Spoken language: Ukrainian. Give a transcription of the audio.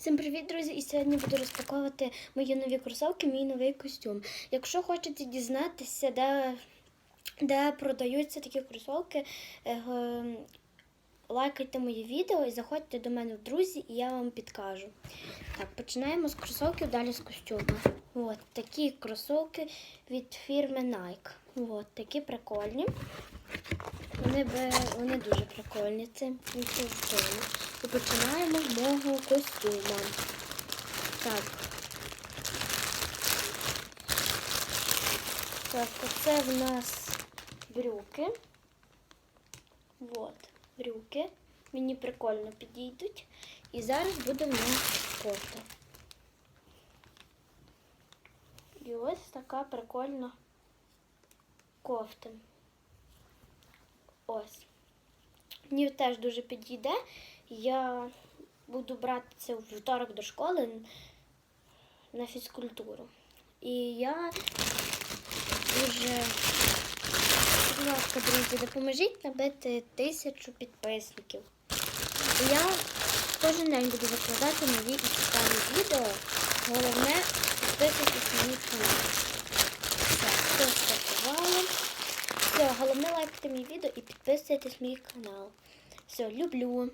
Всім привіт, друзі! І сьогодні буду розпаковувати мої нові кросовки, мій новий костюм. Якщо хочете дізнатися, де, де продаються такі кросовки, е, лайкайте моє відео і заходьте до мене в друзі, і я вам підкажу. Так, починаємо з кросовків, далі з костюму. От такі кросовки від фірми Nike. От такі прикольні. Вони, би, вони дуже прикольні. Це інтуїтивно. І починаємо з мого костюма. Так. Так, оце в нас брюки. От, брюки. Мені прикольно підійдуть. І зараз буде в. І ось така прикольна кофта. Ось. Мені теж дуже підійде. Я буду брати це у вівторок до школи на фізкультуру. І я дуже, будь ласка, друзі, допоможіть набити тисячу підписників. Я кожен день буду викладати нові і цікаві відео. Головне підписуйтесь на мій канал. Все, все стартувало. Все, головне лайкайте мій відео і підписуйтесь мій канал. Все, люблю.